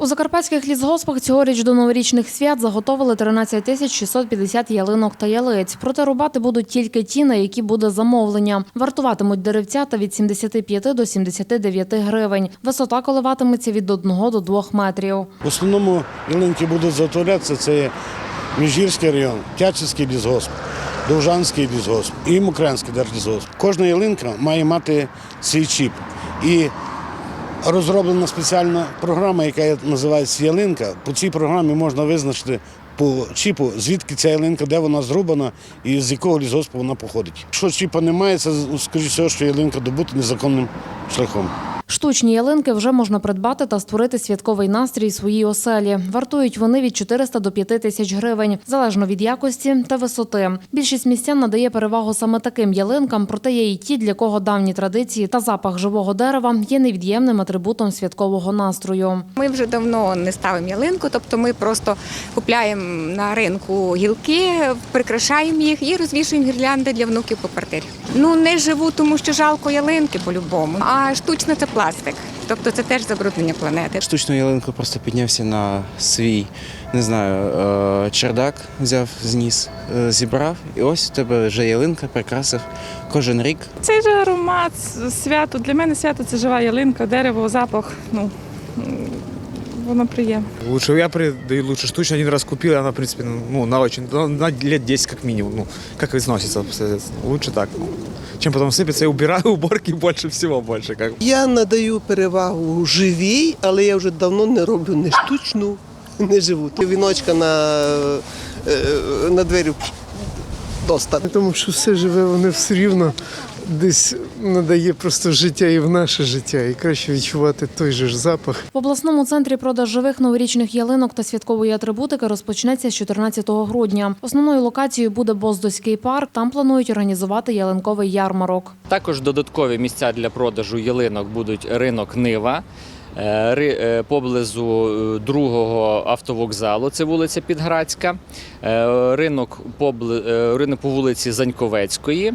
У закарпатських лісгоспах цьогоріч до новорічних свят заготовили 13 тисяч 650 ялинок та ялиць. Проте рубати будуть тільки ті, на які буде замовлення. Вартуватимуть деревця та від 75 до 79 гривень. Висота коливатиметься від 1 до 2 метрів. В основному ялинки будуть заготовлятися, це Міжгірський район, Тячівський лісгосп, Довжанський лісгосп і Мокрянський держлісгосп. Кожна ялинка має мати свій чіп. І розроблена спеціальна програма, яка називається Ялинка. По цій програмі можна визначити по чіпу, звідки ця ялинка, де вона зроблена і з якого лісгоспу вона походить. Якщо чіпа немає, це скоріше що ялинка добута незаконним шляхом. Штучні ялинки вже можна придбати та створити святковий настрій своїй оселі. Вартують вони від 400 до 5 тисяч гривень, залежно від якості та висоти. Більшість містян надає перевагу саме таким ялинкам, проте є і ті, для кого давні традиції та запах живого дерева є невід'ємним атрибутом святкового настрою. Ми вже давно не ставимо ялинку, тобто ми просто купляємо на ринку гілки, прикрашаємо їх і розвішуємо гірлянди для внуків по квартирі. Ну не живу, тому що жалко ялинки по-любому. А штучна це пластик. Тобто це теж забруднення планети. Штучну ялинку просто піднявся на свій, не знаю, е, чердак, взяв, зніс, е, зібрав. І ось у тебе вже ялинка, прикрасив кожен рік. Цей же аромат, свято. Для мене свято це жива ялинка, дерево, запах. Ну, воно приємне. Лучше я придаю лучше штучно. Один раз купил, она, в принципе, ну, ну, на очень, на на лет 10 как минимум. Ну, как износится, соответственно. Лучше так. Чем потом сыпется и убираю уборки больше всего больше. Как. Я надаю перевагу живій, але я вже давно не роблю не штучну, не живу. Віночка на, е, на двері достатньо. Тому що все живе, воно все рівно десь надає просто життя і в наше життя. І краще відчувати той же ж запах. В обласному центрі продаж живих новорічних ялинок та святкової атрибутики розпочнеться з 14 грудня. Основною локацією буде Боздоський парк. Там планують організувати ялинковий ярмарок. Також додаткові місця для продажу ялинок будуть ринок Нива. е, е, Поблизу е, другого автовокзалу, це вулиця Підградська, ринок, ринок по вулиці Заньковецької.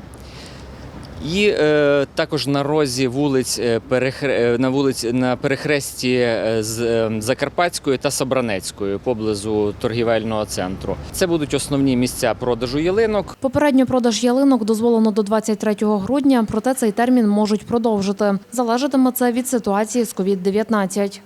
І е, також на розі вулиць е, перехр... е, на вулиці на перехресті е, з Закарпатською та Собранецькою поблизу торгівельного центру. Це будуть основні місця продажу ялинок. Попередньо продаж ялинок дозволено до 23 грудня, проте цей термін можуть продовжити. Залежатиме це від ситуації з COVID-19.